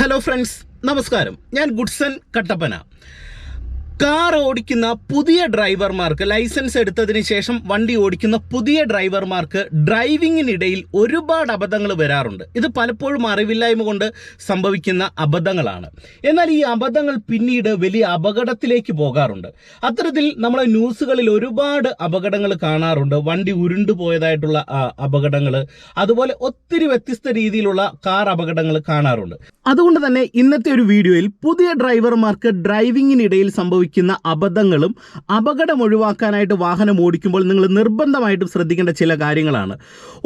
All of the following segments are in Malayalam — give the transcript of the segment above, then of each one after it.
ഹലോ ഫ്രണ്ട്സ് നമസ്കാരം. ഞാൻ ഗുഡ്സൺ കട്ടപ്പന. കാർ ഓടിക്കുന്ന പുതിയ ഡ്രൈവർമാർക്ക് ലൈസൻസ് എടുത്തതിന് ശേഷം വണ്ടി ഓടിക്കുന്ന പുതിയ ഡ്രൈവർമാർക്ക് ഡ്രൈവിങ്ങിനിടയിൽ ഒരുപാട് അബദ്ധങ്ങൾ വരാറുണ്ട്. ഇത് പലപ്പോഴും അറിവില്ലായ്മ കൊണ്ട് സംഭവിക്കുന്ന അബദ്ധങ്ങളാണ്. എന്നാൽ ഈ അബദ്ധങ്ങൾ പിന്നീട് വലിയ അപകടത്തിലേക്ക് പോകാറുണ്ട്. അത്തരത്തിൽ നമ്മളെ ന്യൂസുകളിൽ ഒരുപാട് അപകടങ്ങൾ കാണാറുണ്ട്. വണ്ടി ഉരുണ്ടു പോയതായിട്ടുള്ള അപകടങ്ങൾ. അതുപോലെ ഒത്തിരി വ്യത്യസ്ത രീതിയിലുള്ള കാർ അപകടങ്ങൾ കാണാറുണ്ട്. അതുകൊണ്ട് തന്നെ ഇന്നത്തെ ഒരു വീഡിയോയിൽ പുതിയ ഡ്രൈവർമാർക്ക് ഡ്രൈവിങ്ങിനിടയിൽ സംഭവിക്കുന്ന അബദ്ധങ്ങളും അപകടം ഒഴിവാക്കാനായിട്ട് വാഹനം ഓടിക്കുമ്പോൾ നിങ്ങൾ നിർബന്ധമായിട്ടും ശ്രദ്ധിക്കേണ്ട ചില കാര്യങ്ങളാണ്.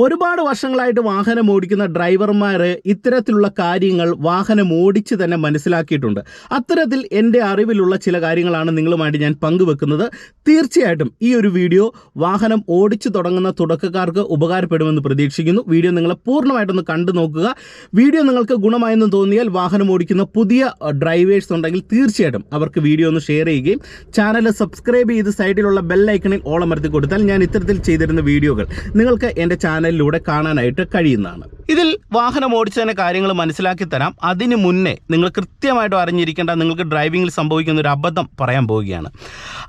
ഒരുപാട് വർഷങ്ങളായിട്ട് വാഹനം ഓടിക്കുന്ന ഡ്രൈവർമാർ ഇത്തരത്തിലുള്ള കാര്യങ്ങൾ വാഹനം ഓടിച്ച് തന്നെ മനസ്സിലാക്കിയിട്ടുണ്ട്. അത്തരത്തിൽ എന്റെ അറിവിലുള്ള ചില കാര്യങ്ങളാണ് നിങ്ങളുമായിട്ട് ഞാൻ പങ്കുവെക്കുന്നത്. തീർച്ചയായിട്ടും ഈ ഒരു വീഡിയോ വാഹനം ഓടിച്ചു തുടങ്ങുന്ന തുടക്കക്കാർക്ക് ഉപകാരപ്പെടുമെന്ന് പ്രതീക്ഷിക്കുന്നു. വീഡിയോ നിങ്ങൾ പൂർണമായിട്ടൊന്ന് കണ്ടു നോക്കുക വീഡിയോ നിങ്ങൾക്ക് ഗുണമായെന്ന് തോന്നിയാൽ വാഹനം ഓടിക്കുന്ന പുതിയ ഡ്രൈവേഴ്സ് ഉണ്ടെങ്കിൽ തീർച്ചയായിട്ടും അവർക്ക് വീഡിയോ ഒന്ന് ഷെയർ ചെയ്യുകയും ചാനൽ സബ്സ്ക്രൈബ് ചെയ്ത് സൈഡിലുള്ള ബെല്ലൈക്കണിൽ ഓളമർത്തി കൊടുത്താൽ ഞാൻ ഇത്തരത്തിൽ ചെയ്തിരുന്ന വീഡിയോകൾ നിങ്ങൾക്ക് എന്റെ ചാനലിലൂടെ കാണാനായിട്ട് കഴിയുന്നതാണ്. ഇതിൽ വാഹനം ഓടിച്ചതിന്റെ കാര്യങ്ങൾ മനസ്സിലാക്കി തരാം. അതിന് മുന്നേ നിങ്ങൾ കൃത്യമായിട്ട് അറിഞ്ഞിരിക്കേണ്ട നിങ്ങൾക്ക് ഡ്രൈവിംഗിൽ സംഭവിക്കുന്ന ഒരു അബദ്ധം പറയാൻ പോവുകയാണ്.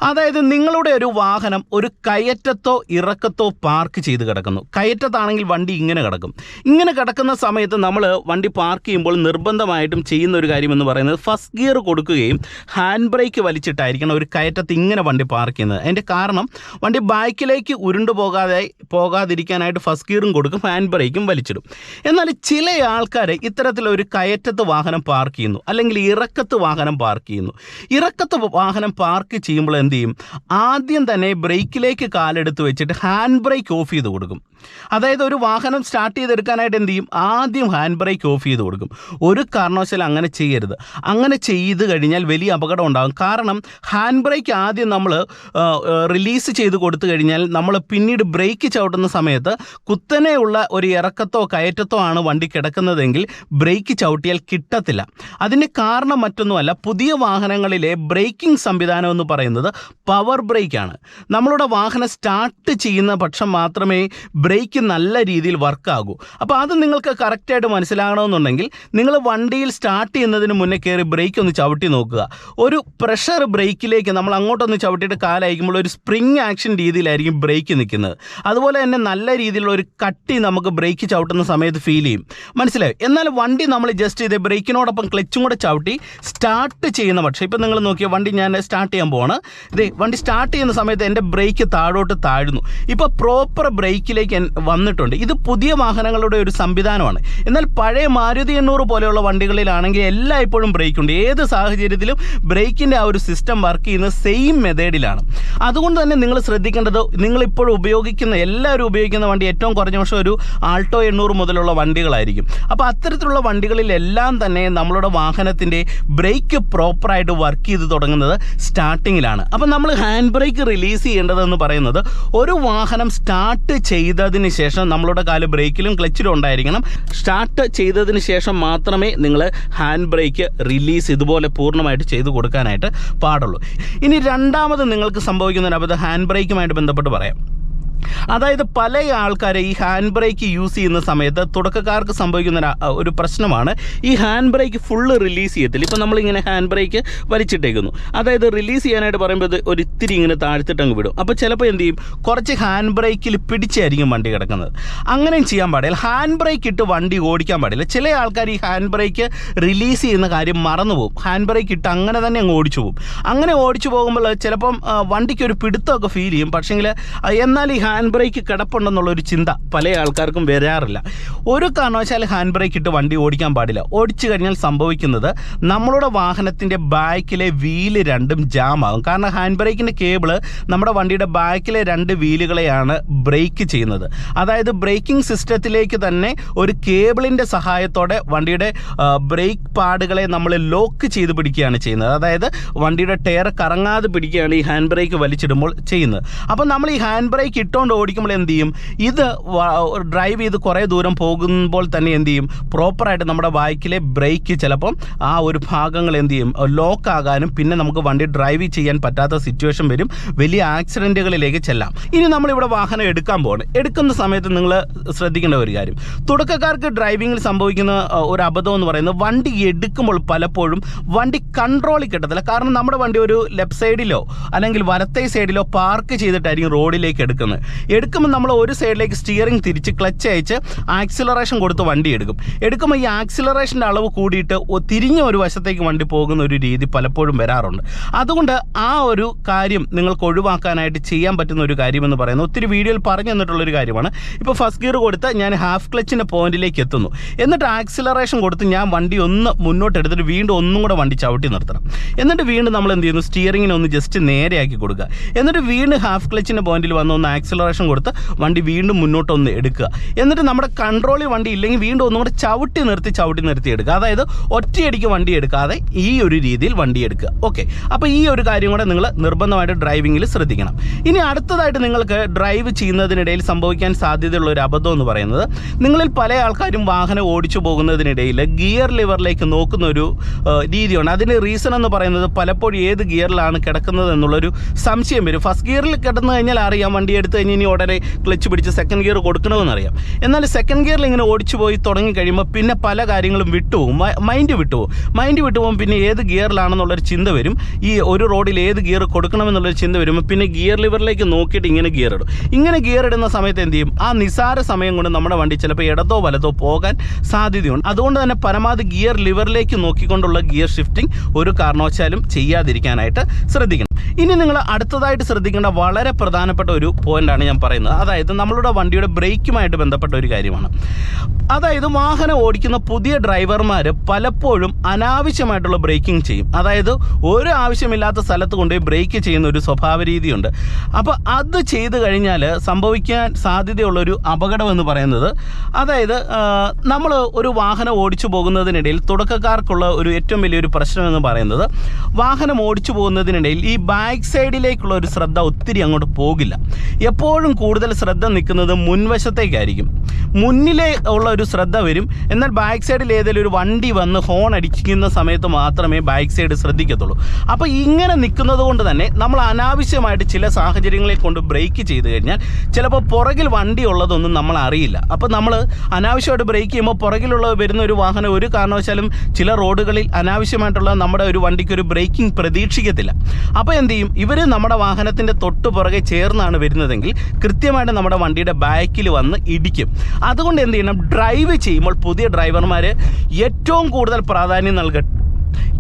അതായത് നിങ്ങളുടെ ഒരു വാഹനം ഒരു കയറ്റത്തോ ഇറക്കത്തോ പാർക്ക് ചെയ്ത് കിടക്കുന്നു. കയറ്റത്താണെങ്കിൽ വണ്ടി ഇങ്ങനെ കിടക്കും. ഇങ്ങനെ കിടക്കുന്ന സമയത്ത് നമ്മൾ വണ്ടി പാർക്ക് ചെയ്യുമ്പോൾ നിർബന്ധമായിട്ടും ചെയ്യുന്ന ഒരു കാര്യം എന്ന് പറയുന്നത് ഫസ്റ്റ് ഗിയർ കൊടുക്കുകയും ഹാൻഡ് ബ്രേക്ക് വലിച്ചിട്ടായിരിക്കണം ഒരു കയറ്റത്ത് ഇങ്ങനെ വണ്ടി പാർക്ക് ചെയ്യുന്നത്. അതിന്റെ കാരണം വണ്ടി ബാക്കിലേക്ക് ഉരുണ്ടു പോകാതെ പോകാതിരിക്കാനായിട്ട് ഫസ്റ്റ് ഗിയറും കൊടുക്കും ഹാൻഡ് ബ്രേക്കും വലിച്ചിടും. എന്നാൽ ചില ആൾക്കാർ ഇത്തരത്തിലൊരു കയറ്റത്ത് വാഹനം പാർക്ക് ചെയ്യുന്നു അല്ലെങ്കിൽ ഇറക്കത്ത് വാഹനം പാർക്ക് ചെയ്യുന്നു. ഇറക്കത്ത് വാഹനം പാർക്ക് ചെയ്യുമ്പോൾ എന്ത് ചെയ്യും? ആദ്യം തന്നെ ബ്രേക്കിലേക്ക് കാലെടുത്ത് വെച്ചിട്ട് ഹാൻഡ് ബ്രേക്ക് ഓഫ് ചെയ്ത് കൊടുക്കും. അതായത് ഒരു വാഹനം സ്റ്റാർട്ട് ചെയ്തെടുക്കാനായിട്ട് എന്ത് ചെയ്യും? ആദ്യം ഹാൻഡ് ബ്രേക്ക് ഓഫ് ചെയ്ത് കൊടുക്കും. ഒരു കാരണവശാലും അങ്ങനെ ചെയ്യരുത്. അങ്ങനെ ചെയ്ത് കഴിഞ്ഞാൽ വലിയ അപകടം ഉണ്ടാകും. കാരണം ഹാൻഡ് ബ്രേക്ക് ആദ്യം നമ്മൾ റിലീസ് ചെയ്ത് കൊടുത്തു കഴിഞ്ഞാൽ നമ്മൾ പിന്നീട് ബ്രേക്ക് ചവിട്ടുന്ന സമയത്ത് കുത്തനെയുള്ള ഒരു ഇറക്കത്തോ കയറ്റത്തോ ആണ് വണ്ടി കിടക്കുന്നതെങ്കിൽ ബ്രേക്ക് ചവിട്ടിയാൽ കിട്ടത്തില്ല. അതിന് കാരണം മറ്റൊന്നുമല്ല പുതിയ വാഹനങ്ങളിലെ ബ്രേക്കിംഗ് സംവിധാനം എന്ന് പറയുന്നത് പവർ ബ്രേക്കാണ്. നമ്മളുടെ വാഹനം സ്റ്റാർട്ട് ചെയ്യുന്ന പക്ഷം മാത്രമേ ബ്രേക്ക് നല്ല രീതിയിൽ വർക്കാകൂ. അപ്പോൾ അത് നിങ്ങൾക്ക് കറക്റ്റായിട്ട് മനസ്സിലാകണമെന്നുണ്ടെങ്കിൽ നിങ്ങൾ വണ്ടിയിൽ സ്റ്റാർട്ട് ചെയ്യുന്നതിന് മുന്നേ കയറി ബ്രേക്ക് ഒന്ന് ചവിട്ടി നോക്കുക. ഒരു പ്രഷർ ബ്രേക്കിലേക്ക് നമ്മൾ അങ്ങോട്ടൊന്ന് ചവിട്ടിയിട്ട് കാലയക്കുമ്പോൾ ഒരു സ്പ്രിങ് ആക്ഷൻ രീതിയിലായിരിക്കും ബ്രേക്ക് നിൽക്കുന്നത്. അതുപോലെ തന്നെ നല്ല രീതിയിലുള്ള ഒരു കട്ടി നമുക്ക് ബ്രേക്ക് ചവിട്ടുന്ന സമയത്ത് ഫീൽ ചെയ്യും. മനസ്സിലായി? എന്നാൽ വണ്ടി നമ്മൾ ജസ്റ്റ് ഇത് ബ്രേക്കിനോടൊപ്പം ക്ലച്ചും കൂടെ ചവിട്ടി സ്റ്റാർട്ട് ചെയ്യുന്ന പക്ഷേ ഇപ്പം നിങ്ങൾ നോക്കിയ വണ്ടി ഞാൻ സ്റ്റാർട്ട് ചെയ്യാൻ പോവാണ്. ഇതേ വണ്ടി സ്റ്റാർട്ട് ചെയ്യുന്ന സമയത്ത് എന്റെ ബ്രേക്ക് താഴോട്ട് താഴ്ന്നു. ഇപ്പോൾ പ്രോപ്പർ ബ്രേക്കിലേക്ക് വന്നിട്ടുണ്ട്. ഇത് പുതിയ വാഹനങ്ങളുടെ ഒരു സംവിധാനമാണ്. എന്നാൽ പഴയ മാരുതി എണ്ണൂറ് പോലെയുള്ള വണ്ടികളിലാണെങ്കിൽ എല്ലായ്പ്പോഴും ബ്രേക്ക് ഉണ്ട്. ഏത് സാഹചര്യത്തിലും ബ്രേക്കിന്റെ ആ ഒരു സിസ്റ്റം വർക്ക് ചെയ്യുന്ന സെയിം മെത്തേഡിലാണ് അതുകൊണ്ട് തന്നെ നിങ്ങൾ ശ്രദ്ധിക്കേണ്ടത് നിങ്ങളിപ്പോൾ ഉപയോഗിക്കുന്ന എല്ലാവരും ഉപയോഗിക്കുന്ന വണ്ടി ഏറ്റവും കുറഞ്ഞ പക്ഷേ ഒരു ആൾട്ടോ എണ്ണൂറ് മുതലുള്ള വണ്ടികളായിരിക്കും. അപ്പോൾ അത്തരത്തിലുള്ള വണ്ടികളിലെല്ലാം തന്നെ നമ്മളുടെ വാഹനത്തിന്റെ ബ്രേക്ക് പ്രോപ്പറായിട്ട് വർക്ക് ചെയ്ത് തുടങ്ങുന്നത് സ്റ്റാർട്ടിങ്ങിലാണ് അപ്പോൾ നമ്മൾ ഹാൻഡ് ബ്രേക്ക് റിലീസ് ചെയ്യേണ്ടതെന്ന് പറയുന്നത് ഒരു വാഹനം സ്റ്റാർട്ട് ചെയ്തതിന് ശേഷം നമ്മളുടെ കാൽ ബ്രേക്കിലും ക്ലച്ചിലും ഉണ്ടായിരിക്കണം. സ്റ്റാർട്ട് ചെയ്തതിന് ശേഷം മാത്രമേ നിങ്ങൾ ഹാൻഡ് ബ്രേക്ക് റിലീസ് ഇതുപോലെ പൂർണമായിട്ട് ചെയ്തു കൊടുക്കാനായിട്ട് പാടുള്ളൂ. ഇനി രണ്ടാമത് നിങ്ങൾക്ക് സംഭവിക്കുന്ന ഒരു അബദ്ധം ഹാൻഡ് ബ്രേക്കുമായിട്ട് ബന്ധപ്പെട്ട് പറയാം. അതായത് പല ആൾക്കാരെ ഈ ഹാൻഡ് ബ്രേക്ക് യൂസ് ചെയ്യുന്ന സമയത്ത് തുടക്കക്കാർക്ക് സംഭവിക്കുന്ന ഒരു- പ്രശ്നമാണ്. ഈ ഹാൻഡ് ബ്രേക്ക് ഫുള്ള് റിലീസ് ചെയ്യത്തില്ല. ഇപ്പം നമ്മളിങ്ങനെ ഹാൻഡ് ബ്രേക്ക് വലിച്ചിട്ടേക്കുന്നു. അതായത് റിലീസ് ചെയ്യാനായിട്ട് പറയുമ്പോൾ ഇത് ഒരു ഇത്തിരി ഇങ്ങനെ താഴ്ത്തിട്ടങ്ങ് വിടും. അപ്പോൾ ചിലപ്പോൾ എന്ത് ചെയ്യും? കുറച്ച് ഹാൻഡ് ബ്രേക്കിൽ പിടിച്ചായിരിക്കും വണ്ടി കിടക്കുന്നത്. അങ്ങനെയും ചെയ്യാൻ പാടില്ല. ഹാൻഡ് ബ്രേക്ക് ഇട്ട് വണ്ടി ഓടിക്കാൻ പാടില്ല. ചില ആൾക്കാർ ഈ ഹാൻഡ് ബ്രേക്ക് റിലീസ് ചെയ്യുന്ന കാര്യം മറന്നു പോകും ഹാൻഡ് ബ്രേക്ക് ഇട്ട് അങ്ങനെ തന്നെ അങ്ങ് ഓടിച്ചു പോകും. അങ്ങനെ ഓടിച്ചു പോകുമ്പോൾ ചിലപ്പം വണ്ടിക്ക് ഒരു പിടുത്തമൊക്കെ ഫീൽ ചെയ്യും. പക്ഷേങ്കിൽ എന്നാൽ ഈ ഹാൻഡ് ബ്രേക്ക് കിടപ്പുണ്ടെന്നുള്ളൊരു ചിന്ത പല ആൾക്കാർക്കും വരാറില്ല. ഒരു കാരണവശാൽ ഹാൻഡ് ബ്രേക്ക് ഇട്ട് വണ്ടി ഓടിക്കാൻ പാടില്ല. ഓടിച്ചു കഴിഞ്ഞാൽ സംഭവിക്കുന്നത് നമ്മളുടെ വാഹനത്തിന്റെ ബാക്കിലെ വീൽ രണ്ടും ജാം ആകും. കാരണം ഹാൻഡ് ബ്രേക്കിന്റെ കേബിൾ നമ്മുടെ വണ്ടിയുടെ ബാക്കിലെ രണ്ട് വീലുകളെയാണ് ബ്രേക്ക് ചെയ്യുന്നത്. അതായത് ബ്രേക്കിംഗ് സിസ്റ്റത്തിലേക്ക് തന്നെ ഒരു കേബിളിന്റെ സഹായത്തോടെ വണ്ടിയുടെ ബ്രേക്ക് പാടുകളെ നമ്മൾ ലോക്ക് ചെയ്ത് പിടിക്കുകയാണ് ചെയ്യുന്നത്. അതായത് വണ്ടിയുടെ ടയർ കറങ്ങാതെ പിടിക്കുകയാണ് ഈ ഹാൻഡ് ബ്രേക്ക് വലിച്ചിടുമ്പോൾ ചെയ്യുന്നത്. അപ്പോൾ നമ്മൾ ഈ ഹാൻഡ് ബ്രേക്ക് ഇട്ട് ഇട്ടുകൊണ്ട് ഓടിക്കുമ്പോൾ എന്ത് ചെയ്യും? ഇത് ഡ്രൈവ് ചെയ്ത് കുറേ ദൂരം പോകുമ്പോൾ തന്നെ എന്ത് ചെയ്യും? പ്രോപ്പറായിട്ട് നമ്മുടെ ബൈക്കിലെ ബ്രേക്ക് ചിലപ്പം ആ ഒരു ഭാഗങ്ങൾ എന്ത് ചെയ്യും? ലോക്ക് ആകാനും പിന്നെ നമുക്ക് വണ്ടി ഡ്രൈവ് ചെയ്യാൻ പറ്റാത്ത സിറ്റുവേഷൻ വരും. വലിയ ആക്സിഡന്റുകളിലേക്ക് ചെല്ലാം. ഇനി നമ്മളിവിടെ വാഹനം എടുക്കാൻ പോകണം എടുക്കുന്ന സമയത്ത് നിങ്ങൾ ശ്രദ്ധിക്കേണ്ട ഒരു കാര്യം. തുടക്കക്കാർക്ക് ഡ്രൈവിങ്ങിൽ സംഭവിക്കുന്ന ഒരു അബദ്ധം എന്ന് പറയുന്നത് വണ്ടി എടുക്കുമ്പോൾ പലപ്പോഴും വണ്ടി കൺട്രോളിൽ കിട്ടത്തില്ല. കാരണം നമ്മുടെ വണ്ടി ഒരു ലെഫ്റ്റ് സൈഡിലോ അല്ലെങ്കിൽ വലത്തേ സൈഡിലോ പാർക്ക് ചെയ്തിട്ടായിരിക്കും റോഡിലേക്ക് എടുക്കുന്നത്. എടുക്കുമ്പോൾ നമ്മൾ ഒരു സൈഡിലേക്ക് സ്റ്റിയറിംഗ് തിരിച്ച് ക്ലച്ച് അയച്ച് ആക്സിലറേഷൻ കൊടുത്ത് വണ്ടി എടുക്കും. എടുക്കുമ്പോൾ ഈ ആക്സിലറേഷന്റെ അളവ് കൂടിയിട്ട് തിരിഞ്ഞ ഒരു വശത്തേക്ക് വണ്ടി പോകുന്ന ഒരു രീതി പലപ്പോഴും വരാറുണ്ട്. അതുകൊണ്ട് ആ ഒരു കാര്യം നിങ്ങൾക്ക് ഒഴിവാക്കാനായിട്ട് ചെയ്യാൻ പറ്റുന്ന ഒരു കാര്യമെന്ന് പറയുന്നത് ഒത്തിരി വീഡിയോയിൽ പറഞ്ഞു തന്നിട്ടുള്ളൊരു കാര്യമാണ്. ഇപ്പോൾ ഫസ്റ്റ് ഗിയർ കൊടുത്ത് ഞാൻ ഹാഫ് ക്ലച്ചിന്റെ പോയിന്റിലേക്ക് എത്തുന്നു. എന്നിട്ട് ആക്സിലറേഷൻ കൊടുത്ത് ഞാൻ വണ്ടി ഒന്ന് മുന്നോട്ട് എടുത്തിട്ട് വീണ്ടും ഒന്നും കൂടെ വണ്ടി ചവിട്ടി നിർത്തണം. എന്നിട്ട് വീണ്ടും നമ്മൾ എന്ത് ചെയ്യുന്നു? സ്റ്റിയറിങ്ങിനെ ഒന്ന് ജസ്റ്റ് നേരെയാക്കി കൊടുക്കുക. എന്നിട്ട് വീണ്ടും ഹാഫ് ക്ലച്ചിന്റെ പോയിന്റിൽ വന്ന് ഒന്ന് ആക്സിലറേഷൻ കൊടുത്ത് വണ്ടി വീണ്ടും മുന്നോട്ടൊന്ന് എടുക്കുക. എന്നിട്ട് നമ്മുടെ കൺട്രോളിൽ വണ്ടി ഇല്ലെങ്കിൽ വീണ്ടും ഒന്നും കൂടെ ചവിട്ടി നിർത്തി ചവിട്ടി നിർത്തി എടുക്കുക. അതായത് ഒറ്റയടിക്ക് വണ്ടി എടുക്കാതെ ഈ ഒരു രീതിയിൽ വണ്ടി എടുക്കുക. ഓക്കെ അപ്പോൾ ഈ ഒരു കാര്യം കൂടെ നിങ്ങൾ നിർബന്ധമായിട്ട് ഡ്രൈവിങ്ങിൽ ശ്രദ്ധിക്കണം. ഇനി അടുത്തതായിട്ട് നിങ്ങൾക്ക് ഡ്രൈവ് ചെയ്യുന്നതിനിടയിൽ സംഭവിക്കാൻ സാധ്യതയുള്ള ഒരു അബദ്ധം എന്ന് പറയുന്നത് നിങ്ങളിൽ പല ആൾക്കാരും വാഹനം ഓടിച്ചു പോകുന്നതിനിടയിൽ ഗിയർ ലിവറിലേക്ക് നോക്കുന്ന ഒരു രീതിയാണ് അതിന്റെ റീസൺ എന്ന് പറയുന്നത് പലപ്പോഴും ഏത് ഗിയറിലാണ് കിടക്കുന്നത് എന്നുള്ളൊരു സംശയം വരും. ഫസ്റ്റ് ഗിയറിൽ കിടന്നു കഴിഞ്ഞാൽ അറിയാം വണ്ടി എടുത്ത് കഴിഞ്ഞ് ഇനി ഉടനെ ക്ലച്ച് പിടിച്ച് സെക്കൻഡ് ഗിയർ കൊടുക്കണമെന്നറിയാം. എന്നാൽ സെക്കൻഡ് ഗിയറിൽ ഇങ്ങനെ ഓടിച്ചു പോയി തുടങ്ങി കഴിയുമ്പോൾ പിന്നെ പല കാര്യങ്ങളും വിട്ടുപോകും. മൈൻഡ് വിട്ടുപോകും. മൈൻഡ് വിട്ടുപോകും പിന്നെ ഏത് ഗിയറിലാണെന്നുള്ളൊരു ചിന്ത വരും. ഈ ഒരു റോഡിൽ ഏത് ഗിയർ കൊടുക്കണമെന്നുള്ളൊരു ചിന്ത വരുമ്പോൾ പിന്നെ ഗിയർ ലിവറിലേക്ക് നോക്കിയിട്ട് ഇങ്ങനെ ഗിയർ ഇടും. ഇങ്ങനെ ഗിയർ ഇടുന്ന സമയത്ത് എന്ത് ചെയ്യും? ആ നിസാര സമയം കൊണ്ട് നമ്മുടെ വണ്ടി ചിലപ്പോൾ ഇടതോ വലതോ പോകാൻ സാധ്യതയുണ്ട്. അതുകൊണ്ട് തന്നെ പരമാവധി ഗിയർ ലിവറിലേക്ക് നോക്കിക്കൊണ്ടുള്ള ഗിയർ ഷിഫ്റ്റിംഗ് ഒരു കാരണവശാലും ചെയ്യാതിരിക്കാനായിട്ട് ശ്രദ്ധിക്കണം. ഇനി നിങ്ങൾ അടുത്തതായിട്ട് ശ്രദ്ധിക്കേണ്ട വളരെ പ്രധാനപ്പെട്ട ഒരു പോയിന്റാണ് ഞാൻ പറയുന്നത്. അതായത് നമ്മളുടെ വണ്ടിയുടെ ബ്രേക്കുമായിട്ട് ബന്ധപ്പെട്ട ഒരു കാര്യമാണ്. അതായത് വാഹനം ഓടിക്കുന്ന പുതിയ ഡ്രൈവർമാർ പലപ്പോഴും അനാവശ്യമായിട്ടുള്ള ബ്രേക്കിംഗ് ചെയ്യും. അതായത് ഒരു ആവശ്യമില്ലാത്ത സ്ഥലത്ത് കൊണ്ടുപോയി ബ്രേക്ക് ചെയ്യുന്ന ഒരു സ്വഭാവ രീതിയുണ്ട്. അപ്പോൾ അത് ചെയ്തു കഴിഞ്ഞാൽ സംഭവിക്കാൻ സാധ്യതയുള്ളൊരു അപകടം എന്ന് പറയുന്നത് അതായത് നമ്മൾ ഒരു വാഹനം ഓടിച്ചു പോകുന്നതിനിടയിൽ തുടക്കക്കാർക്കുള്ള ഒരു ഏറ്റവും വലിയൊരു പ്രശ്നം എന്ന് പറയുന്നത് വാഹനം ഓടിച്ചു പോകുന്നതിനിടയിൽ ഈ ബാക്ക് സൈഡിലേക്കുള്ള ഒരു ശ്രദ്ധ ഒത്തിരി അങ്ങോട്ട് പോകില്ല. എപ്പോഴും കൂടുതൽ ശ്രദ്ധ നിൽക്കുന്നത് മുൻവശത്തേക്കായിരിക്കും. മുന്നിലെ ഉള്ള ഒരു ശ്രദ്ധ വരും. എന്നാൽ ബാക്ക് സൈഡിൽ ഏതെങ്കിലും ഒരു വണ്ടി വന്ന് ഹോൺ അടിക്കുന്ന സമയത്ത് മാത്രമേ ബാക്ക് സൈഡ് ശ്രദ്ധിക്കത്തുള്ളൂ. അപ്പോൾ ഇങ്ങനെ നിൽക്കുന്നത് കൊണ്ട് തന്നെ നമ്മൾ അനാവശ്യമായിട്ട് ചില സാഹചര്യങ്ങളെ കൊണ്ട് ബ്രേക്ക് ചെയ്ത് കഴിഞ്ഞാൽ ചിലപ്പോൾ പുറകിൽ വണ്ടി ഉള്ളതൊന്നും നമ്മൾ അറിയില്ല. അപ്പോൾ നമ്മൾ അനാവശ്യമായിട്ട് ബ്രേക്ക് ചെയ്യുമ്പോൾ പുറകിലുള്ള വരുന്ന ഒരു വാഹനം ഒരു കാരണവശാലും ചില റോഡുകളിൽ അനാവശ്യമായിട്ടുള്ള നമ്മുടെ ഒരു വണ്ടിക്ക് ഒരു ബ്രേക്കിംഗ് പ്രതീക്ഷിക്കത്തില്ല. അപ്പോൾ എന്ത് ചെയ്യും ഇവർ നമ്മുടെ വാഹനത്തിന്റെ തൊട്ട് പുറകെ ചേർന്നാണ് വരുന്നതെങ്കിൽ കൃത്യമായിട്ട് നമ്മുടെ വണ്ടിയുടെ ബാക്കിൽ വന്ന് ഇടിക്കും. അതുകൊണ്ട് എന്ത് ചെയ്യണം? ഡ്രൈവ് ചെയ്യുമ്പോൾ പുതിയ ഡ്രൈവർമാർ ഏറ്റവും കൂടുതൽ പ്രാധാന്യം നൽകട്ടെ.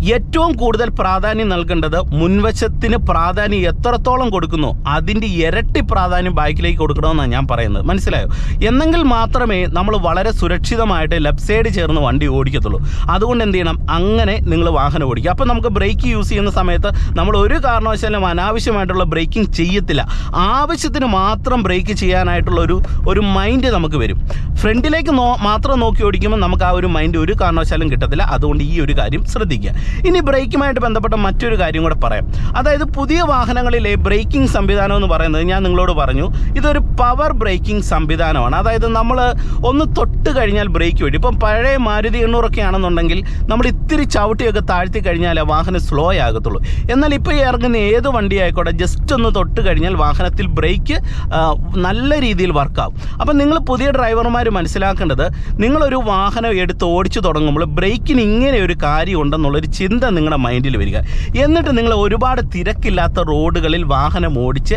ഏറ്റവും കൂടുതൽ പ്രാധാന്യം നൽകേണ്ടത് മുൻവശത്തിന് പ്രാധാന്യം എത്രത്തോളം കൊടുക്കുന്നു അതിന്റെ ഇരട്ടി പ്രാധാന്യം ബൈക്കിലേക്ക് കൊടുക്കണമെന്നാണ് ഞാൻ പറയുന്നത്. മനസ്സിലായോ? എന്നെങ്കിൽ മാത്രമേ നമ്മൾ വളരെ സുരക്ഷിതമായിട്ട് ലെഫ്റ്റ് സൈഡ് ചേർന്ന് വണ്ടി ഓടിക്കത്തുള്ളൂ. അതുകൊണ്ട് എന്ത് ചെയ്യണം? അങ്ങനെ നിങ്ങൾ വാഹനം ഓടിക്കുക. അപ്പോൾ നമുക്ക് ബ്രേക്ക് യൂസ് ചെയ്യുന്ന സമയത്ത് നമ്മൾ ഒരു കാരണവശാലും അനാവശ്യമായിട്ടുള്ള ബ്രേക്കിംഗ് ചെയ്യത്തില്ല. ആവശ്യത്തിന് മാത്രം ബ്രേക്ക് ചെയ്യാനായിട്ടുള്ള ഒരു ഒരു മൈൻഡ് നമുക്ക് വരും. ഫ്രണ്ടിലേക്ക് നോ മാത്രം നോക്കി ഓടിക്കുമ്പോൾ നമുക്ക് ആ ഒരു മൈൻഡ് ഒരു കാരണവശാലും കിട്ടത്തില്ല. അതുകൊണ്ട് ഈ ഒരു കാര്യം ശ്രദ്ധിക്കുക. ഇനി ബ്രേക്കുമായിട്ട് ബന്ധപ്പെട്ട മറ്റൊരു കാര്യം കൂടെ പറയാം. അതായത് പുതിയ വാഹനങ്ങളിലെ ബ്രേക്കിംഗ് സംവിധാനം എന്ന് പറയുന്നത് ഞാൻ നിങ്ങളോട് പറഞ്ഞു. ഇതൊരു പവർ ബ്രേക്കിംഗ് സംവിധാനമാണ്. അതായത് നമ്മൾ ഒന്ന് തൊട്ട് കഴിഞ്ഞാൽ ബ്രേക്ക് വേണ്ടി ഇപ്പം പഴയ മാരുതി എണ്ണൂറൊക്കെ ആണെന്നുണ്ടെങ്കിൽ നമ്മൾ ഇത്തിരി ചവിട്ടിയൊക്കെ താഴ്ത്തി കഴിഞ്ഞാൽ വാഹനം സ്ലോ ആകത്തുള്ളൂ. എന്നാൽ ഇപ്പോൾ ഇറങ്ങുന്ന ഏത് വണ്ടി ആയിക്കോട്ടെ ജസ്റ്റ് ഒന്ന് തൊട്ട് കഴിഞ്ഞാൽ വാഹനത്തിൽ ബ്രേക്ക് നല്ല രീതിയിൽ വർക്കാവും അപ്പം നിങ്ങൾ പുതിയ ഡ്രൈവർമാർ മനസ്സിലാക്കേണ്ടത് നിങ്ങളൊരു വാഹനം എടുത്ത് ഓടിച്ചു തുടങ്ങുമ്പോൾ ബ്രേക്കിന് ഇങ്ങനെ ഒരു കാര്യം ഉണ്ടെന്നുള്ളൊരു ചിന്ത നിങ്ങളുടെ മൈൻഡിൽ വരിക. എന്നിട്ട് നിങ്ങൾ ഒരുപാട് തിരക്കില്ലാത്ത റോഡുകളിൽ വാഹനം ഓടിച്ച്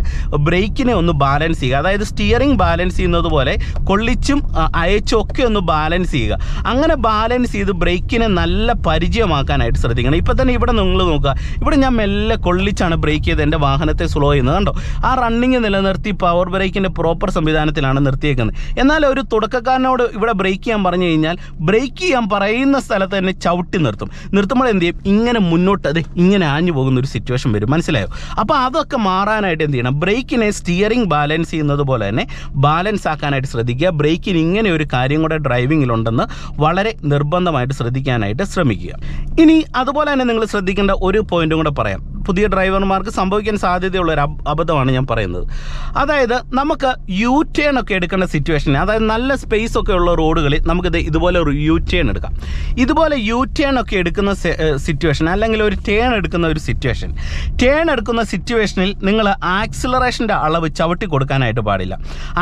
ബ്രേക്കിനെ ഒന്ന് ബാലൻസ് ചെയ്യുക. അതായത് സ്റ്റിയറിംഗ് ബാലൻസ് ചെയ്യുന്നത് പോലെ കൊള്ളിച്ചും അയച്ചും ഒക്കെ ഒന്ന് ബാലൻസ് ചെയ്യുക. അങ്ങനെ ബാലൻസ് ചെയ്ത് ബ്രേക്കിനെ നല്ല പരിചയമാക്കാനായിട്ട് ശ്രദ്ധിക്കണം. ഇപ്പം തന്നെ ഇവിടെ നിങ്ങൾ നോക്കുക. ഇവിടെ ഞാൻ മെല്ലെ കൊള്ളിച്ചാണ് ബ്രേക്ക് ചെയ്ത് എന്റെ വാഹനത്തെ സ്ലോ ചെയ്യുന്നത്. കണ്ടോ? ആ റണ്ണിങ് നിലനിർത്തി പവർ ബ്രേക്കിന്റെ പ്രോപ്പർ സംവിധാനത്തിലാണ് നിർത്തിയേക്കുന്നത്. എന്നാൽ ഒരു തുടക്കക്കാരനോട് ഇവിടെ ബ്രേക്ക് ചെയ്യാൻ പറഞ്ഞു കഴിഞ്ഞാൽ ബ്രേക്ക് ചെയ്യാൻ പറയുന്ന സ്ഥലത്ത് തന്നെ ചവിട്ടി നിർത്തും. നിർത്തുമ്പോൾ എന്ത് ചെയ്യും ഇങ്ങനെ മുന്നോട്ട് അത് ഇങ്ങനെ ആഞ്ഞു പോകുന്ന ഒരു സിറ്റുവേഷൻ വരും. മനസ്സിലായോ? അപ്പോൾ അതൊക്കെ മാറാനായിട്ട് എന്ത് ചെയ്യണം? ബ്രേക്കിനെ സ്റ്റിയറിംഗ് ബാലൻസ് ചെയ്യുന്നത് പോലെ തന്നെ ബാലൻസ് ആക്കാനായിട്ട് ശ്രദ്ധിക്കുക. ബ്രേക്കിന് ഇങ്ങനെ ഒരു കാര്യം കൂടെ ഡ്രൈവിങ്ങിലുണ്ടെന്ന് വളരെ നിർബന്ധമായിട്ട് ശ്രദ്ധിക്കാനായിട്ട് ശ്രമിക്കുക. ഇനി അതുപോലെ തന്നെ നിങ്ങൾ ശ്രദ്ധിക്കേണ്ട ഒരു പോയിന്റും കൂടെ പറയാം. പുതിയ ഡ്രൈവർമാർക്ക് സംഭവിക്കാൻ സാധ്യതയുള്ള ഒരു അബദ്ധമാണ് ഞാൻ പറയുന്നത്. അതായത് നമുക്ക് യു ടേൺ ഒക്കെ എടുക്കേണ്ട സിറ്റുവേഷൻ അതായത് നല്ല സ്പേസ് ഒക്കെ ഉള്ള റോഡുകളിൽ നമുക്കിത് ഇതുപോലെ ഒരു യു ടേൺ എടുക്കാം. ഇതുപോലെ യു ടേൺ ഒക്കെ എടുക്കുന്ന സിറ്റുവേഷൻ അല്ലെങ്കിൽ ഒരു ടേൺ എടുക്കുന്ന ഒരു സിറ്റുവേഷൻ ടേൺ എടുക്കുന്ന സിറ്റുവേഷനിൽ നിങ്ങൾ ആക്സിലറേഷന്റെ അളവ് ചവിട്ടി കൊടുക്കാനായിട്ട് പാടില്ല.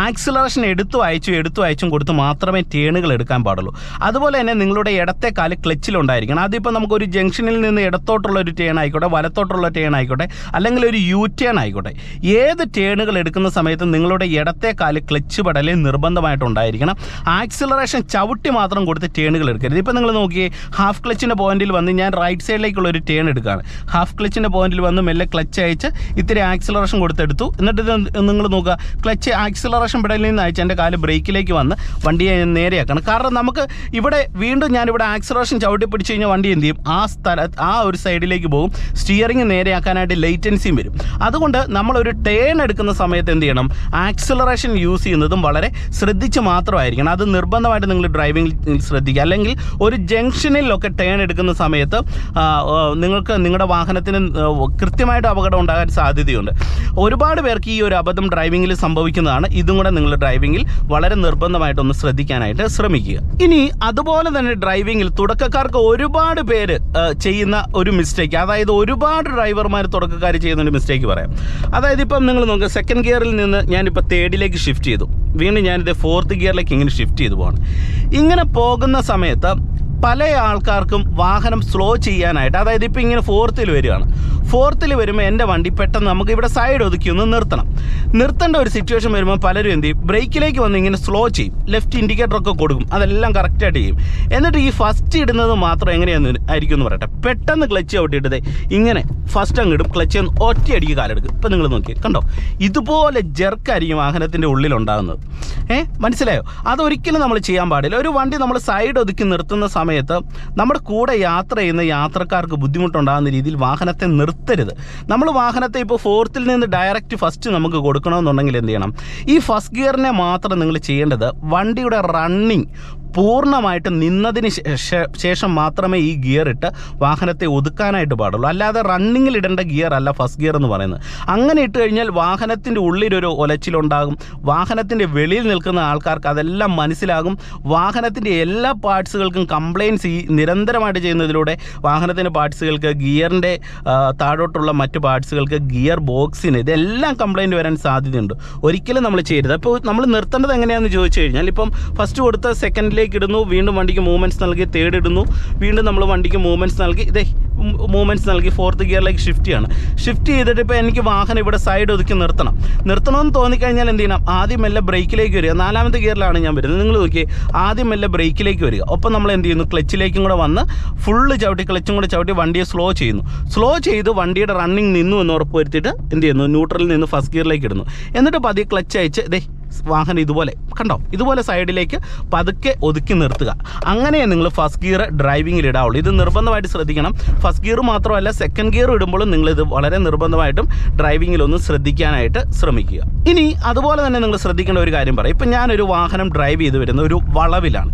ആക്സിലറേഷൻ എടുത്തു അയച്ചു എടുത്തു അയച്ചും കൊടുത്ത് മാത്രമേ ടേണുകൾ എടുക്കാൻ പാടുള്ളൂ. അതുപോലെ തന്നെ നിങ്ങളുടെ ഇടത്തെ കാൽ ക്ലച്ചിലുണ്ടായിരിക്കണം അതിപ്പോൾ നമുക്കൊരു ജംഗ്ഷനിൽ നിന്ന് ഇടത്തോട്ടുള്ള ഒരു ടേൺ ആയിക്കോട്ടെ വലത്തോട്ടുള്ള ടേൺ ആയിക്കോട്ടെ അല്ലെങ്കിൽ ഒരു യു ടേൺ ആയിക്കോട്ടെ ഏത് ടേണുകൾ എടുക്കുന്ന സമയത്ത് നിങ്ങളുടെ ഇടത്തെ കാൽ ക്ലച്ച് പടലിൽ നിർബന്ധമായിട്ടുണ്ടായിരിക്കണം ആക്സിലറേഷൻ ചവിട്ടി മാത്രം കൊടുത്ത് ടേണുകൾ എടുക്കരുത്. ഇപ്പോൾ നിങ്ങൾ നോക്കിയേ ഹാഫ് ക്ലച്ചിന്റെ പോയിന്റിൽ വന്ന് ഞാൻ റൈറ്റ് സൈഡിലേക്കുള്ള ഒരു ടേൺ എടുക്കുകയാണ്. ഹാഫ് ക്ലച്ചിന്റെ പോയിന്റിൽ വന്ന് മെല്ലെ ക്ലച്ച് അയച്ച് ഇത്തിരി ആക്സിലറേഷൻ കൊടുത്തെടുത്തു. എന്നിട്ട് നിങ്ങൾ നോക്കുക. ക്ലച്ച് ആക്സിലറേഷൻ പെടലിൽ നിന്ന് അയച്ച് എന്റെ കാൽ ബ്രേക്കിലേക്ക് വന്ന് വണ്ടിയെ നേരെയാക്കണം. കാരണം നമുക്ക് ഇവിടെ വീണ്ടും ഞാനിവിടെ ആക്സിലറേഷൻ ചവിട്ടി പിടിച്ച് കഴിഞ്ഞാൽ വണ്ടി എന്ത് ചെയ്യും? ആ സ്ഥല ആ ഒരു സൈഡിലേക്ക് പോകും. സ്റ്റിയറിംഗ് നേരെയാക്കാനായിട്ട് ലേറ്റൻസിയും വരും. അതുകൊണ്ട് നമ്മളൊരു ടേൺ എടുക്കുന്ന സമയത്ത് എന്ത് ചെയ്യണം? ആക്സിലറേഷൻ യൂസ് ചെയ്യുന്നതും വളരെ ശ്രദ്ധിച്ച് മാത്രമായിരിക്കണം. അത് നിർബന്ധമായിട്ട് നിങ്ങൾ ഡ്രൈവിംഗിൽ ശ്രദ്ധിക്കുക. അല്ലെങ്കിൽ ഒരു ജംഗ്ഷനിലൊക്കെ ടേൺ എടുക്കുന്ന സമയത്ത് നിങ്ങൾക്ക് നിങ്ങളുടെ വാഹനത്തിന് കൃത്യമായിട്ട് അപകടം ഉണ്ടാകാൻ സാധ്യതയുണ്ട്. ഒരുപാട് പേർക്ക് ഈ ഒരു അബദ്ധം ഡ്രൈവിങ്ങിൽ സംഭവിക്കുന്നതാണ്. ഇതും കൂടെ നിങ്ങൾ ഡ്രൈവിങ്ങിൽ വളരെ നിർബന്ധമായിട്ടൊന്ന് ശ്രദ്ധിക്കാനായിട്ട് ശ്രമിക്കുക. ഇനി അതുപോലെ തന്നെ ഡ്രൈവിങ്ങിൽ തുടക്കക്കാർക്ക് ഒരുപാട് പേര് ചെയ്യുന്ന ഒരു മിസ്റ്റേക്ക് അതായത് ഒരുപാട് ഡ്രൈവർമാർ തുടക്കക്കാർ ചെയ്യുന്ന ഒരു മിസ്റ്റേക്ക് പറയാം. അതായത് ഇപ്പം നിങ്ങൾ നോക്കുക സെക്കൻഡ് ഗിയറിൽ നിന്ന് ഞാനിപ്പോൾ തേർഡിലേക്ക് ഷിഫ്റ്റ് ചെയ്തു. വീണ്ടും ഞാനിത് ഫോർത്ത് ഗിയറിലേക്ക് ഇങ്ങനെ ഷിഫ്റ്റ് ചെയ്തു പോകണം ഇങ്ങനെ പോകുന്ന സമയത്ത് പല ആൾക്കാർക്കും വാഹനം സ്ലോ ചെയ്യാനായിട്ട് അതായത് ഇപ്പോൾ ഇങ്ങനെ ഫോർത്തിൽ വരികയാണ്. ഫോർത്തിൽ വരുമ്പോൾ എന്റെ വണ്ടി പെട്ടെന്ന് നമുക്ക് ഇവിടെ സൈഡ് ഒതുക്കി ഒന്ന് നിർത്തണം. നിർത്തേണ്ട ഒരു സിറ്റുവേഷൻ വരുമ്പോൾ പലരും എന്ത് ചെയ്യും? ബ്രേക്കിലേക്ക് വന്ന് ഇങ്ങനെ സ്ലോ ചെയ്യും. ലെഫ്റ്റ് ഇൻഡിക്കേറ്റർ ഒക്കെ കൊടുക്കും. അതെല്ലാം കറക്റ്റായിട്ട് ചെയ്യും. എന്നിട്ട് ഈ ഫസ്റ്റ് ഇടുന്നത് മാത്രം എങ്ങനെയാണ് ആയിരിക്കും എന്ന് പറയട്ടെ. പെട്ടെന്ന് ക്ലച്ച് ഔട്ടിട്ടത് ഇങ്ങനെ ഫസ്റ്റ് അങ്ങ് ഇടും. ക്ലച്ച് ഒറ്റയടിക്ക് കാലെടുക്കും. ഇപ്പം നിങ്ങൾ നോക്കി കണ്ടോ? ഇതുപോലെ ജെർക്കായിരിക്കും വാഹനത്തിന്റെ ഉള്ളിലുണ്ടാകുന്നത് ഏ മനസ്സിലായോ? അതൊരിക്കലും നമ്മൾ ചെയ്യാൻ പാടില്ല. ഒരു വണ്ടി നമ്മൾ സൈഡ് ഒതുക്കി നിർത്തുന്ന സമയത്ത് നമ്മുടെ കൂടെ യാത്ര ചെയ്യുന്ന യാത്രക്കാർക്ക് ബുദ്ധിമുട്ടുണ്ടാകുന്ന രീതിയിൽ വാഹനത്തെ നിർത്തരുത്. നമ്മൾ വാഹനത്തെ ഇപ്പോൾ ഫോർത്തിൽ നിന്ന് ഡയറക്റ്റ് ഫസ്റ്റ് നമുക്ക് കൊടുക്കണമെന്നുണ്ടെങ്കിൽ എന്ത് ചെയ്യണം? ഈ ഫസ്റ്റ് ഗിയറിനെ മാത്രം നിങ്ങൾ ചെയ്യേണ്ടത് വണ്ടിയുടെ റണ്ണിങ് പൂർണമായിട്ട് നിന്നതിന് ശേഷം മാത്രമേ ഈ ഗിയർ ഇട്ട് വാഹനത്തെ ഒതുക്കാനായിട്ട് പാടുള്ളൂ. അല്ലാതെ റണ്ണിങ്ങിൽ ഇടേണ്ട ഗിയർ അല്ല ഫസ്റ്റ് ഗിയർ എന്ന് പറയുന്നത്. അങ്ങനെ ഇട്ട് കഴിഞ്ഞാൽ വാഹനത്തിന്റെ ഉള്ളിലൊരു ഒലച്ചിലുണ്ടാകും. വാഹനത്തിന്റെ വെളിയിൽ നിൽക്കുന്ന ആൾക്കാർക്ക് അതെല്ലാം മനസ്സിലാകും. വാഹനത്തിന്റെ എല്ലാ പാർട്സുകൾക്കും കംപ്ലയിൻസ് ഈ നിരന്തരമായിട്ട് ചെയ്യുന്നതിലൂടെ വാഹനത്തിന്റെ പാർട്സുകൾക്ക് ഗിയറിന്റെ താഴോട്ടുള്ള മറ്റു പാർട്സുകൾക്ക് ഗിയർ ബോക്സിന് ഇതെല്ലാം കംപ്ലയിന്റ് വരാൻ സാധ്യതയുണ്ട്. ഒരിക്കലും നമ്മൾ ചെയ്യരുത്. അപ്പോൾ നമ്മൾ നിർത്തേണ്ടത് എങ്ങനെയാണെന്ന് ചോദിച്ചു കഴിഞ്ഞാൽ ഇപ്പം ഫസ്റ്റ് കൊടുത്ത സെക്കൻഡിലേക്ക് ഇടുന്നു വീണ്ടും വണ്ടിക്ക് മൂവ്മെന്റ്സ് നൽകി തേർഡ് ഇടുന്നു വീണ്ടും നമ്മൾ വണ്ടിക്ക് മൂവ്മെന്റ്സ് നൽകി. ഇതേ മൂവ്മെന്റ്സ് നൽകി ഫോർത്ത് ഗിയറിലേക്ക് ഷിഫ്റ്റ് ചെയ്യണം. ഷിഫ്റ്റ് ചെയ്തിട്ട് ഇപ്പോൾ എനിക്ക് വാഹനം ഇവിടെ സൈഡ് ഒതുക്കി നിർത്തണം. നിർത്തണമെന്ന് തോന്നിക്കഴിഞ്ഞാൽ എന്ത് ചെയ്യണം? ആദ്യം മെല്ലെ ബ്രേക്കിലേക്ക് വരിക. നാലാമത്തെ ഗിയറിലാണ് ഞാൻ വരുന്നത്. നിങ്ങൾ നോക്കിയേ ആദ്യം മെല്ലെ ബ്രേക്കിലേക്ക് വരിക. ഒപ്പം നമ്മൾ എന്ത് ചെയ്യുന്നു? ക്ലച്ചിലേക്കും കൂടെ വന്ന് ഫുള്ള് ചവിട്ടി ക്ലച്ചും കൂടെ ചവിട്ടി വണ്ടിയെ സ്ലോ ചെയ്യുന്നു. സ്ലോ ചെയ്ത് വണ്ടിയുടെ റണ്ണിങ് നിന്നു എന്ന് ഉറപ്പ് വരുത്തിയിട്ട് എന്ത് ചെയ്യുന്നു? ന്യൂട്രലിൽ നിന്ന് ഫസ്റ്റ് ഗിയറിലേക്ക് ഇടുന്നു. എന്നിട്ട് പതിയെ ക്ലച്ച് അയച്ച് ദേ വാഹനം ഇതുപോലെ കണ്ടോ? ഇതുപോലെ സൈഡിലേക്ക് പതുക്കെ ഒതുക്കി നിർത്തുക. അങ്ങനെ നിങ്ങൾ ഫസ്റ്റ് ഗിയർ ഡ്രൈവിങ്ങിൽ ഇടാവുള്ളൂ. ഇത് നിർബന്ധമായിട്ട് ശ്രദ്ധിക്കണം. ഫസ്റ്റ് ഗിയർ മാത്രമല്ല സെക്കൻഡ് ഗിയർ ഇടുമ്പോഴും നിങ്ങൾ ഇത് വളരെ നിർബന്ധമായിട്ടും ഡ്രൈവിങ്ങിലൊന്ന് ശ്രദ്ധിക്കാനായിട്ട് ശ്രമിക്കുക. ഇനി അതുപോലെ തന്നെ നിങ്ങൾ ശ്രദ്ധിക്കേണ്ട ഒരു കാര്യം പറയാം. ഇപ്പം ഞാനൊരു വാഹനം ഡ്രൈവ് ചെയ്ത് വരുന്ന ഒരു വളവിലാണ്.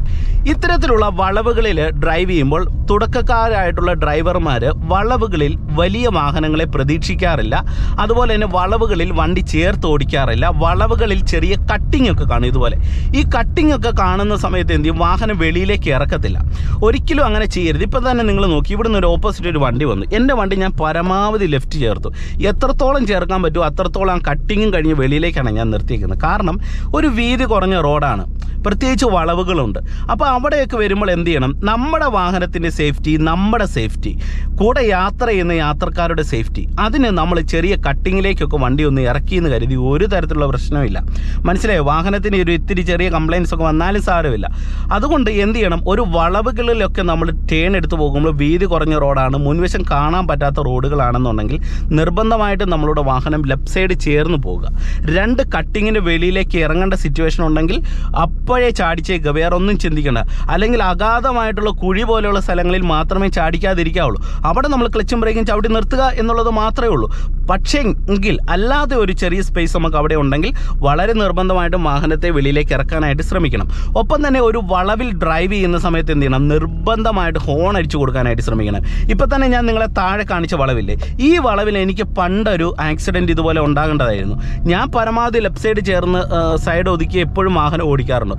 ഇത്തരത്തിലുള്ള വളവുകളിൽ ഡ്രൈവ് ചെയ്യുമ്പോൾ തുടക്കക്കാരായിട്ടുള്ള ഡ്രൈവർമാർ വളവുകളിൽ വലിയ വാഹനങ്ങളെ പ്രതീക്ഷിക്കാറില്ല. അതുപോലെ തന്നെ വളവുകളിൽ വണ്ടി ചേർത്ത് ഓടിക്കാറില്ല. വളവുകളിൽ ചെറിയ കട്ടിംഗ് ഒക്കെ കാണും ഇതുപോലെ. ഈ കട്ടിംഗ് ഒക്കെ കാണുന്ന സമയത്ത് എന്ത് ചെയ്യും? വാഹനം വെളിയിലേക്ക് ഇറക്കത്തില്ല. ഒരിക്കലും അങ്ങനെ ചെയ്യരുത്. ഇപ്പം തന്നെ നിങ്ങൾ നോക്കി ഇവിടുന്ന് ഒരു ഓപ്പോസിറ്റ് ഒരു വണ്ടി വന്നു. എന്റെ വണ്ടി ഞാൻ പരമാവധി ലെഫ്റ്റ് ചേർത്തു. എത്രത്തോളം ചേർക്കാൻ പറ്റുമോ അത്രത്തോളം ആ കട്ടിങ്ങും കഴിഞ്ഞ് വെളിയിലേക്കാണ് ഞാൻ നിർത്തിയിരിക്കുന്നത് കാരണം ഒരു വീതി കുറഞ്ഞ റോഡാണ്. പ്രത്യേകിച്ച് വളവുകളുണ്ട്. അപ്പോൾ അവിടെയൊക്കെ വരുമ്പോൾ എന്ത് ചെയ്യണം? നമ്മുടെ വാഹനത്തിന്റെ സേഫ്റ്റി നമ്മുടെ സേഫ്റ്റി കൂടെ യാത്ര ചെയ്യുന്ന യാത്രക്കാരുടെ സേഫ്റ്റി അതിന് നമ്മൾ ചെറിയ കട്ടിങ്ങിലേക്കൊക്കെ വണ്ടി ഒന്ന് ഇറക്കി എന്ന് കരുതി ഒരു തരത്തിലുള്ള പ്രശ്നമില്ല. മനസ്സിലായോ വാഹനത്തിന് ഒരു ഇത്തിരി ചെറിയ കംപ്ലയിൻസ് ഒക്കെ വന്നാലും സാരമില്ല. അതുകൊണ്ട് എന്ത് ചെയ്യണം? ഒരു വളവുകളിലൊക്കെ നമ്മൾ ടേൺ എടുത്ത് പോകുമ്പോൾ വീതി കുറഞ്ഞ റോഡാണ്. മുൻവശം കാണാൻ പറ്റാത്ത റോഡുകളാണെന്നുണ്ടെങ്കിൽ നിർബന്ധമായിട്ട് നമ്മളുടെ വാഹനം ലെഫ്റ്റ് സൈഡ് ചേർന്ന് പോകുക. രണ്ട് കട്ടിങ്ങിന് വെളിയിലേക്ക് ഇറങ്ങേണ്ട സിറ്റുവേഷൻ ഉണ്ടെങ്കിൽ അപ്പോഴേ ചാടിച്ചേക്കുക വേറെ ഒന്നും ചിന്തിക്കേണ്ട. അല്ലെങ്കിൽ അഗാധമായിട്ടുള്ള കുഴി പോലെയുള്ള സ്ഥലങ്ങളിൽ മാത്രമേ ചാടിക്കാതിരിക്കാവുള്ളൂ. അവിടെ നമ്മൾ ക്ലച്ചും ബ്രേക്കും ചവിട്ടി നിർത്തുക എന്നുള്ളത് മാത്രമേ ഉള്ളൂ. പക്ഷേ എങ്കിൽ അല്ലാതെ ഒരു ചെറിയ സ്പേസ് നമുക്ക് അവിടെ ഉണ്ടെങ്കിൽ വളരെ നിർബന്ധമായിട്ടും വാഹനത്തെ വെളിയിലേക്ക് ഇറക്കാനായിട്ട് ശ്രമിക്കണം. ഒപ്പം തന്നെ ഒരു വളവിൽ ഡ്രൈവ് ചെയ്യുന്ന സമയത്ത് എന്ത് ചെയ്യണം? നിർബന്ധമായിട്ട് ഹോൺ അടിച്ചു കൊടുക്കാനായിട്ട് ശ്രമിക്കണം. ഇപ്പം തന്നെ ഞാൻ നിങ്ങളെ താഴെ കാണിച്ച വളവില്ലേ? ഈ വളവിൽ എനിക്ക് പണ്ടൊരു ആക്സിഡന്റ് ഇതുപോലെ ഉണ്ടാകേണ്ടതായിരുന്നു. ഞാൻ പരമാവധി ലെഫ്റ്റ് സൈഡ് ചേർന്ന് സൈഡ് ഒതുക്കി എപ്പോഴും വാഹനം ഓടിക്കാറുണ്ട്.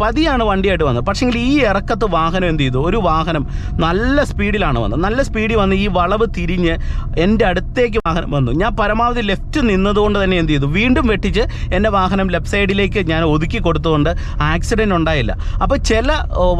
പതിയാണ് വണ്ടിയായിട്ട് വന്നത്. പക്ഷേങ്കിൽ ഈ ഇറക്കത്ത് വാഹനം എന്ത് ചെയ്തു? ഒരു വാഹനം നല്ല സ്പീഡിലാണ് വന്നത്. നല്ല സ്പീഡിൽ വന്ന് ഈ വളവ് തിരിഞ്ഞ് എന്റെ അടുത്തേക്ക് വാഹനം വന്നു. ഞാൻ പരമാവധി ലെഫ്റ്റ് നിന്നതുകൊണ്ട് തന്നെ എന്ത് ചെയ്തു? വീണ്ടും വെട്ടിച്ച് എന്റെ വാഹനം ലെഫ്റ്റ് സൈഡിലേക്ക് ഞാൻ ഒതുക്കി കൊടുത്തുകൊണ്ട് ആക്സിഡന്റ് ഉണ്ടായില്ല. അപ്പോൾ ചില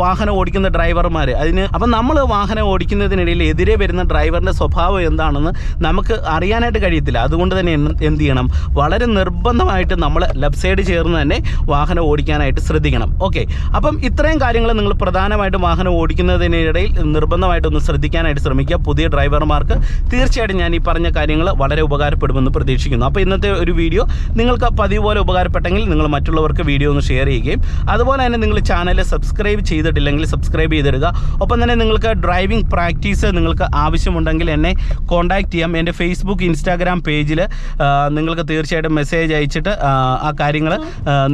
വാഹനം ഓടിക്കുന്ന ഡ്രൈവർമാർ അതിന് അപ്പം നമ്മൾ വാഹനം ഓടിക്കുന്നതിനിടയിൽ എതിരെ വരുന്ന ഡ്രൈവറിന്റെ സ്വഭാവം എന്താണെന്ന് നമുക്ക് അറിയാനായിട്ട് കഴിയത്തില്ല. അതുകൊണ്ട് തന്നെ എന്ത് ചെയ്യണം? വളരെ നിർബന്ധമായിട്ട് നമ്മൾ ലെഫ്റ്റ് സൈഡ് ചേർന്ന് തന്നെ വാഹനം ഓടിക്കാനായിട്ട് ശ്രദ്ധിക്കണം. ഓക്കെ അപ്പം ഇത്രയും കാര്യങ്ങൾ നിങ്ങൾ പ്രധാനമായിട്ടും വാഹനം ഓടിക്കുന്നതിനിടയിൽ നിർബന്ധമായിട്ടൊന്ന് ശ്രദ്ധിക്കാനായിട്ട് ശ്രമിക്കുക. പുതിയ ഡ്രൈവർമാർക്ക് തീർച്ചയായിട്ടും ഞാൻ ഈ പറഞ്ഞ കാര്യങ്ങൾ വളരെ ഉപകാരപ്പെടുമെന്ന് പ്രതീക്ഷിക്കുന്നു. അപ്പോൾ ഇന്നത്തെ ഒരു വീഡിയോ നിങ്ങൾക്ക് പതിവ് പോലെ ഉപകാരപ്പെട്ടെങ്കിൽ നിങ്ങൾ മറ്റുള്ളവർക്ക് വീഡിയോ ഒന്ന് ഷെയർ ചെയ്യുകയും അതുപോലെ തന്നെ നിങ്ങൾ ചാനൽ സബ്സ്ക്രൈബ് ചെയ്തിട്ടില്ലെങ്കിൽ സബ്സ്ക്രൈബ് ചെയ്തിടുക. ഒപ്പം തന്നെ നിങ്ങൾക്ക് ഡ്രൈവിംഗ് പ്രാക്ടീസ് നിങ്ങൾക്ക് ആവശ്യമുണ്ടെങ്കിൽ എന്നെ കോൺടാക്റ്റ് ചെയ്യാം. എന്റെ ഫേസ്ബുക്ക് ഇൻസ്റ്റാഗ്രാം പേജിൽ നിങ്ങൾക്ക് തീർച്ചയായിട്ടും മെസ്സേജ് അയച്ചിട്ട് ആ കാര്യങ്ങൾ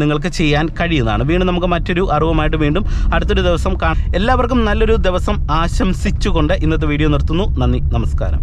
നിങ്ങൾക്ക് ചെയ്യാൻ കഴിയുന്നതാണ്. വീണ്ടും നമുക്ക് മറ്റൊരു അറിവുമായിട്ട് വീണ്ടും അടുത്തൊരു ദിവസം കാണാം. എല്ലാവർക്കും നല്ലൊരു ദിവസം ആശംസിച്ചുകൊണ്ട് ഇന്നത്തെ വീഡിയോ നിർത്തുന്നു. നന്ദി നമസ്കാരം.